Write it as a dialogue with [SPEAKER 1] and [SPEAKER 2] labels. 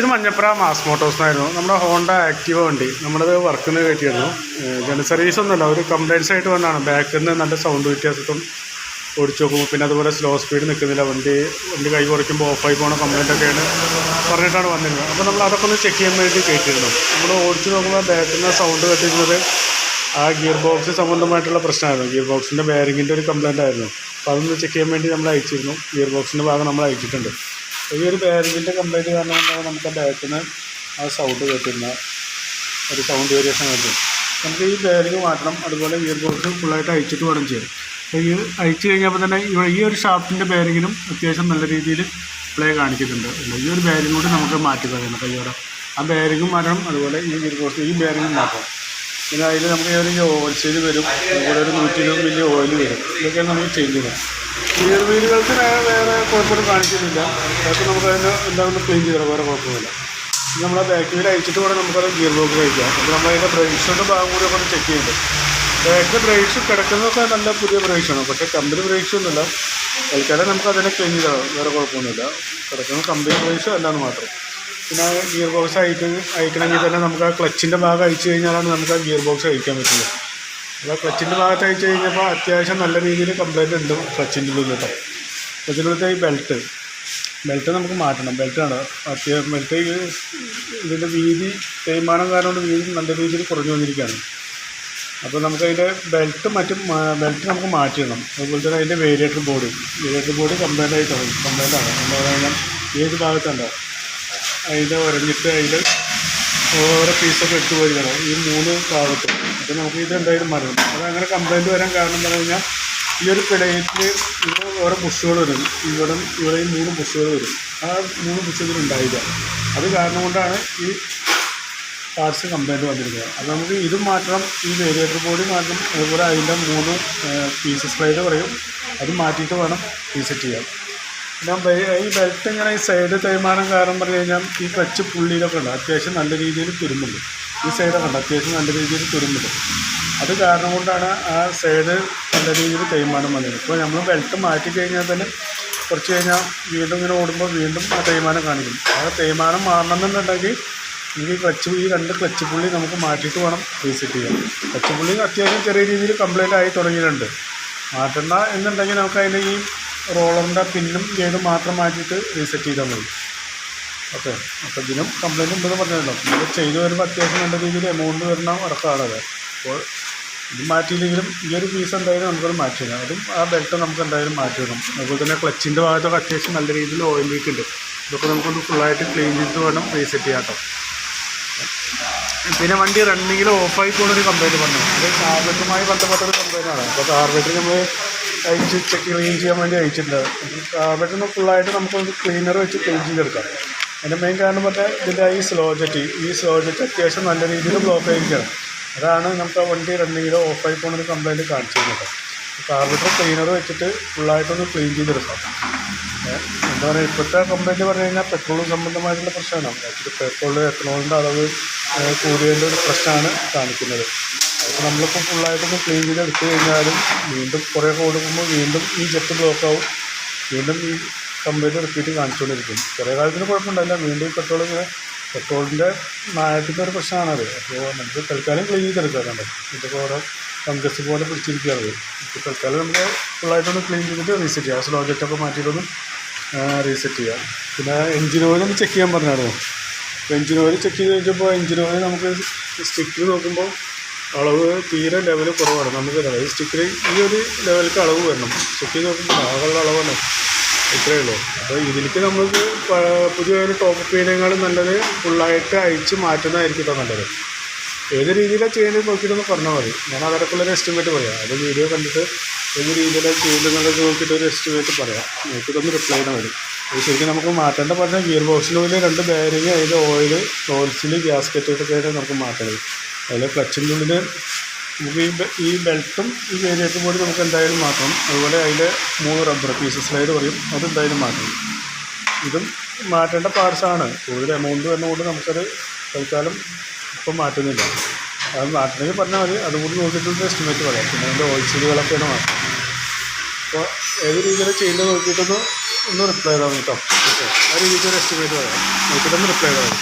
[SPEAKER 1] ഇത് മഞ്ഞപ്പുറ മാസ് മോട്ടോഴ്സിനായിരുന്നു. നമ്മുടെ Honda Activa വണ്ടി. നമ്മളത് വർക്കിന് കയറ്റിയിരുന്നു. ജനറൽ സർവീസ് ഒന്നുമല്ല. ഒരു കംപ്ലൈൻസ് ആയിട്ട് വന്നാണ്. ബാക്കിൽ നിന്ന് നല്ല സൗണ്ട് വ്യത്യാസത്തും ഓടിച്ചു നോക്കും പിന്നെ അതുപോലെ സ്ലോ സ്പീഡ് നിൽക്കുന്നില്ല വണ്ടി വണ്ടി കൈ കുറയ്ക്കുമ്പോൾ ഓഫായി പോകുന്ന കംപ്ലൈന്റ് ഒക്കെയാണ് പറഞ്ഞിട്ടാണ് വന്നിരുന്നത്. അപ്പോൾ നമ്മൾ അതൊക്കെ ഒന്ന് ചെക്ക് ചെയ്യാൻ വേണ്ടി കയറ്റിയിരുന്നു. നമ്മൾ ഓടിച്ചു നോക്കുമ്പോൾ ബാക്കിൽ നിന്ന് സൗണ്ട് കത്തിക്കുന്നത് ആ ഗിയർ ബോക്സ് സംബന്ധമായിട്ടുള്ള പ്രശ്നമായിരുന്നു. ഗിയർ ബോക്സിന്റെ ബെയറിങ്ങിന്റെ ഒരു കംപ്ലൈന്റ് ആയിരുന്നു. അപ്പോൾ അതൊന്ന് ചെക്ക് ചെയ്യാൻ വേണ്ടി നമ്മൾ അയച്ചിരുന്നു. ഗിയർ ബോക്സിന്റെ ഭാഗം നമ്മൾ അയച്ചിട്ടുണ്ട്. ഈ ഒരു ബാരിങ്ങിന്റെ കംപ്ലൈന്റ് കാരണം കൊണ്ടാണ് നമുക്ക് ബാക്കിൽ നിന്ന് ആ സൗണ്ട് കേട്ടിരുന്ന. ഒരു സൗണ്ട് വേരിയേഷൻ വരുന്നത് നമുക്ക് ഈ ബാരിങ് മാറ്റണം. അതുപോലെ ഇയർ ബോക്സ് ഫുള്ളായിട്ട് അയച്ചിട്ട് വേണം ചെയ്യാൻ. അപ്പോൾ ഈ അയച്ചു കഴിഞ്ഞപ്പോൾ തന്നെ ഈ ഒരു ഷാഫ്റ്റിന്റെ ബാരിങ്ങിനും അത്യാവശ്യം നല്ല രീതിയിൽ പ്ലേ കാണിച്ചിട്ടുണ്ട്. ഈ ഒരു ബാരിങ് കൂടി നമുക്ക് മാറ്റി കളയണം. കയ്യോടെ ആ ബാരിങ്ങും മാറ്റണം. അതുപോലെ ഈ ഗിയർ ബോക്സ് ഈ ബാരിങ്ങും മാറ്റണം പിന്നെ അതിൽ നമുക്ക് ഒരു ഓയിൽ സെയിൽ വരും. അതുപോലെ ഒരു നൂറ്റി ഇരുപത് വലിയ ഓയിൽ വരും. ഇതൊക്കെയാണ് നമ്മൾ ചെയ്യണം ഗിയർ വീലുകൾക്ക് വേറെ വേറെ കുഴപ്പമൊന്നും കാണിക്കുന്നില്ല. അതൊക്കെ നമുക്ക് അതിന് എന്താണെന്ന് ക്ലീൻ ചെയ്തോ വേറെ കുഴപ്പമില്ല ഇനി നമ്മളെ ബാക്ക് വീൽ അയച്ചിട്ട് വേണം നമുക്കത് ഗിയർ ബോക്സ് കഴിക്കാം അപ്പോൾ നമ്മൾ അതിന്റെ ബ്രേക്സിന്റെ ഭാഗം കൂടി ഒന്ന് ചെക്ക് ചെയ്യുന്നുണ്ട് ബാക്കിലെ ബ്രേക്സ് കിടക്കുന്നതൊക്കെ നല്ല പുതിയ ബ്രേക്സാണ് പക്ഷേ കമ്പനി ബ്രേക്സ് ഒന്നുമില്ല. തൽക്കാലം നമുക്ക് അതിനെ ക്ലീൻ ചെയ്താൽ വേറെ കുഴപ്പമൊന്നുമില്ല. കിടക്കുന്ന കമ്പനി ബ്രേക്സ് അല്ലാന്ന് മാത്രം. പിന്നെ ഗിയർ ബോക്സ് അയക്കുന്ന അയക്കണമെങ്കിൽ തന്നെ നമുക്ക് ആ ക്ലച്ചിന്റെ ഭാഗം അയച്ചു കഴിഞ്ഞാലാണ് നമുക്ക് ആ ഗിയർ ബോക്സ് അയക്കാൻ പറ്റുള്ളൂ അപ്പോൾ ക്ലച്ചിന്റെ ഭാഗത്ത് അയച്ചു കഴിഞ്ഞപ്പോൾ അത്യാവശ്യം നല്ല രീതിയിൽ കംപ്ലൈന്റ് ഉണ്ട് ക്ലച്ചിന്റെ ഉള്ളിൽ കേട്ടോ ക്ലച്ചിന്റെ ഈ ബെൽറ്റ് ബെൽറ്റ് നമുക്ക് മാറ്റണം. ബെൽറ്റാണ് അത്യാവശ്യം ബെൽറ്റ് ഇതിന്റെ വീതി തേയ്മാനം കാരണം വീതി നല്ല രീതിയിൽ കുറഞ്ഞു വന്നിരിക്കുകയാണ്. അപ്പോൾ നമുക്ക് അതിന്റെ ബെൽറ്റ് മറ്റും ബെൽറ്റ് നമുക്ക് മാറ്റിയിടണം അതുപോലെ തന്നെ അതിന്റെ variator board variator board complaint തുടങ്ങി കംപ്ലൈന്റ് ആണ്. എന്താ പറയുക ഏത് ഭാഗത്തുണ്ടോ? അതിന്റെ ഉരഞ്ഞിട്ട് അതിൽ ഓരോ പീസൊക്കെ എടുത്തു പോയിരിക്കണം ഈ മൂന്ന് ഭാഗത്തും. അപ്പോൾ നമുക്ക് ഇത് എന്തായാലും മരണം. അത് അങ്ങനെ കംപ്ലൈന്റ് വരാൻ കാരണം എന്താ കഴിഞ്ഞാൽ ഈ ഒരു പിടയത്തിൽ ഇവിടെ ഓരോ ബുഷുകൾ വരും. ഇവിടെ ഇവിടെ മൂന്ന് ബുഷുകൾ വരും. ആ മൂന്ന് ബുഷ് ഇതിലുണ്ടായില്ല അത് കാരണം കൊണ്ടാണ് ഈ പാർട്സ് കംപ്ലൈന്റ് വന്നിരിക്കുന്നത്. അപ്പോൾ നമുക്ക് ഇത് മാറ്റണം ഈ വേരിയേറ്റർ ബോഡി മാറ്റണം അതുപോലെ അതിന്റെ മൂന്ന് പീസസ് സ്ലൈഡ് പറയും. അത് മാറ്റിയിട്ട് വേണം റീസെറ്റ് ചെയ്യാൻ. പിന്നെ ഈ ബെൽറ്റ് ഇങ്ങനെ ഈ സൈഡ് തേയ്മാനം കാരണം പറഞ്ഞു കഴിഞ്ഞാൽ ഈ ക്ലച്ച് പുള്ളിയിലൊക്കെ ഉണ്ട്. അത്യാവശ്യം നല്ല രീതിയിൽ തുരുമ്പുണ്ട്. ഈ സൈഡൊക്കെ ഉണ്ട്. അത്യാവശ്യം നല്ല രീതിയിൽ തുരുമ്പുണ്ട്. അത് കാരണം കൊണ്ടാണ് ആ സൈഡ് നല്ല രീതിയിൽ തേയ്മാനം വന്നത്. ഇപ്പോൾ നമ്മൾ ബെൽറ്റ് മാറ്റി കഴിഞ്ഞാൽ തന്നെ കുറച്ച് കഴിഞ്ഞാൽ വീണ്ടും ഇങ്ങനെ ഓടുമ്പോൾ വീണ്ടും ആ തേയ്മാനം കാണിക്കും. ആ തേയ്മാനം മാറണമെന്നുണ്ടെങ്കിൽ ഈ ക്ലച്ച് ഈ രണ്ട് ക്ലച്ച് പുള്ളി നമുക്ക് മാറ്റിയിട്ട് വേണം റീസെറ്റ് ചെയ്യാൻ. ക്ലച്ച് പുള്ളി അത്യാവശ്യം ചെറിയ രീതിയിൽ കംപ്ലൈന്റ് ആയി തുടങ്ങിയിട്ടുണ്ട്. മാറ്റണ്ട എന്നുണ്ടെങ്കിൽ നമുക്ക് അതിന്റെ ഈ റോളറിന്റെ പിന്നും ഗേഡും മാത്രം മാറ്റിയിട്ട് റീസെറ്റ് ചെയ്താൽ മതി. ഓക്കെ. അപ്പോൾ ഇതിനും കംപ്ലയിന്റ് ഉണ്ടെന്ന് പറഞ്ഞല്ലോ. ഇത് ചെയ്തു വരുമ്പോൾ അത്യാവശ്യം നല്ല രീതിയിൽ എമൗണ്ട് വരുന്ന വർക്കാണത്. അപ്പോൾ ഇത് മാറ്റിയില്ലെങ്കിലും ഈ ഒരു പീസ് എന്തായാലും നമുക്കത് മാറ്റി തരാം. അതും ആ ബെൽറ്റ് നമുക്ക് എന്തായാലും മാറ്റി മാറ്റിയിടണം അതുപോലെ തന്നെ ക്ലച്ചിന്റെ ഭാഗത്തൊക്കെ അത്യാവശ്യം നല്ല രീതിയിൽ ഓയിൽ ലീക്ക് ഉണ്ട്. ഇതൊക്കെ നമുക്കൊന്ന് ഫുള്ളായിട്ട് ക്ലീൻ ചെയ്ത് വേണം റീസെറ്റ് ചെയ്യാം കേട്ടോ. പിന്നെ വണ്ടി റണ്ണിങ്ങിൽ ഓഫായി പോകുന്നൊരു കംപ്ലയിന്റ് പറഞ്ഞു അത് കാർബറ്റുമായി ബന്ധപ്പെട്ടൊരു കംപ്ലയിന്റ് ആണ്. അപ്പോൾ കാർബറ്റ് നമ്മൾ അയച്ച് ചെക്ക് ക്ലീൻ ചെയ്യാൻ വേണ്ടി അയച്ചിട്ടുണ്ട് പെട്ടെന്ന് ഫുള്ളായിട്ട് നമുക്കൊന്ന് ക്ലീനർ വെച്ച് ക്ലീൻ ചെയ്തെടുക്കാം. അതിന്റെ മെയിൻ കാരണം പറഞ്ഞാൽ ഇതിന്റെ ഈ സ്ലോ ജെറ്റ് ഈ സ്ലോ ജെറ്റ് അത്യാവശ്യം നല്ല രീതിയിൽ ബ്ലോക്ക് ആയിരിക്കണം. അതാണ് നമുക്ക് ആ വണ്ടി റണ്ണിങ്ങിൽ ഓഫായി പോകുന്നൊരു കംപ്ലൈന്റ് കാണിച്ചിരുന്നത്. കാർബിറ്റർ ക്ലീനർ വെച്ചിട്ട് ഫുള്ളായിട്ടൊന്ന് ക്ലീൻ ചെയ്തെടുക്കാം. എന്താ പറയുക ഇപ്പോഴത്തെ കംപ്ലൈന്റ് പറഞ്ഞു കഴിഞ്ഞാൽ പെട്രോൾ സംബന്ധമായിട്ടുള്ള പ്രശ്നമാണ്. ആക്ച്വലി പെട്രോൾ എത്തനോളിന്റെ അളവ് കൂടിയതിന്റെ ഒരു പ്രശ്നമാണ് കാണിക്കുന്നത്. അപ്പോൾ നമ്മളിപ്പോൾ ഫുള്ളായിട്ടൊന്ന് ക്ലീൻ ചെയ്ത് എടുത്തു കഴിഞ്ഞാലും വീണ്ടും കുറേ കൊടുക്കുമ്പോൾ വീണ്ടും ഈ ജെറ്റ് ബ്ലോക്ക് ആവും. വീണ്ടും ഈ കംപ്ലൈന്റ് റിപ്പീറ്റ് കാണിച്ചുകൊണ്ടിരിക്കും കുറേ കാലത്തിന് കുഴപ്പമുണ്ടായില്ല വീണ്ടും ഈ പെട്രോൾ ഇങ്ങനെ പെട്രോളിന്റെ നായത്തിന്റെ ഒരു പ്രശ്നമാണത്. അപ്പോൾ നമുക്ക് തൽക്കാലം ക്ലീൻ ചെയ്തെടുക്കാറുണ്ട് ഇതൊക്കെ ഓരോ ഫംഗസ് പോലെ പിടിച്ചിരിക്കുകയാണ്. ഇപ്പോൾ തൽക്കാലം നമുക്ക് ഫുള്ളായിട്ടൊന്ന് ക്ലീൻ ചെയ്തിട്ട് റീസെറ്റ് ചെയ്യാം. സ്ലോ ജെറ്റൊക്കെ മാറ്റിയിട്ടൊന്ന് റീസെറ്റ് ചെയ്യാം. പിന്നെ എഞ്ചിൻ ഓയിൽ ഒന്ന് ചെക്ക് ചെയ്യാൻ പറഞ്ഞായിരുന്നു. അപ്പോൾ എഞ്ചിൻ ഓയിൽ ചെക്ക് ചെയ്ത് കഴിഞ്ഞപ്പോൾ എഞ്ചിൻ ഓയിൽ നമുക്ക് സ്റ്റിക്കിൽ നോക്കുമ്പോൾ അളവ് തീരെ ലെവൽ കുറവാണ്. നമുക്ക് ഈ സ്റ്റിക്കർ ഈ ഒരു ലെവലിലേക്ക് അളവ് വരണം. ചെയ്ത് നോക്കുമ്പോൾ ആകെയുള്ള അളവാണ്. ഇത്രയേ ഉള്ളൂ. അപ്പോൾ ഇതിലേക്ക് നമുക്ക് പുതിയൊരു ടോപ്പ് പെയിനേക്കാളും നല്ലത് ഫുള്ളായിട്ട് അഴിച്ച് മാറ്റുന്നതായിരിക്കും കേട്ടോ നല്ലത്. ഏത് രീതിയിലാണ് ചെയ്യുന്നത് നോക്കിയിട്ടൊന്ന് പറഞ്ഞാൽ മതി. ഞാൻ അതടക്കമുള്ളൊരു എസ്റ്റിമേറ്റ് പറയാം. അത് വീഡിയോ കണ്ടിട്ട് ഏത് രീതിയിലാണ് ചെയ്യുന്നത് നോക്കിയിട്ട് ഒരു എസ്റ്റിമേറ്റ് പറയാം. നോക്കിയിട്ടൊന്ന് റിപ്ലൈ ചെയ്താൽ മതി. ശരിക്കും നമുക്ക് മാറ്റേണ്ട പറഞ്ഞാൽ ഗിയർ ബോക്സിനുള്ളിൽ രണ്ട് ബെയറിങ് അതിന്റെ ഓയിൽ ടോൾസിൽ ഗ്യാസ്കറ്റ് ആയിട്ട് നമുക്ക് മാറ്റേണ്ടത്. അതിൽ ക്ലച്ചിന്റെ ഉള്ളിൽ നമുക്ക് ഈ ഈ ബെൽറ്റും ഈ വേരിയേറ്റർ ബോഡി നമുക്ക് എന്തായാലും മാറ്റണം അതുപോലെ അതിന്റെ മൂന്ന് റബ്ബർ പീസ് സ്ലൈഡ് പറയും. അതെന്തായാലും മാറ്റണം ഇതും മാറ്റേണ്ട പാർട്സാണ്. കൂടുതൽ എമൗണ്ട് വരുന്നതുകൊണ്ട് നമുക്കത് തൽക്കാലം ഇപ്പം മാറ്റുന്നില്ല. അത് മാറ്റണമെങ്കിൽ പറഞ്ഞാൽ മതി. അതുകൂടി നോക്കിയിട്ടുണ്ട് എസ്റ്റിമേറ്റ് പറയാം. പിന്നെ അതിന്റെ ഓയിൽ സീലുകളൊക്കെയാണ് മാറ്റം. അപ്പോൾ ഏത് രീതിയിൽ ചെയ്യുന്നത് നോക്കിയിട്ടൊന്ന് ഒന്ന് റിപ്ലൈ ചെയ്താൽ കേട്ടോ. ഓക്കെ. ആ രീതിയിൽ എസ്റ്റിമേറ്റ് പറയാം. നോക്കിയിട്ടൊന്ന് റിപ്ലൈ ചെയ്താൽ മതി.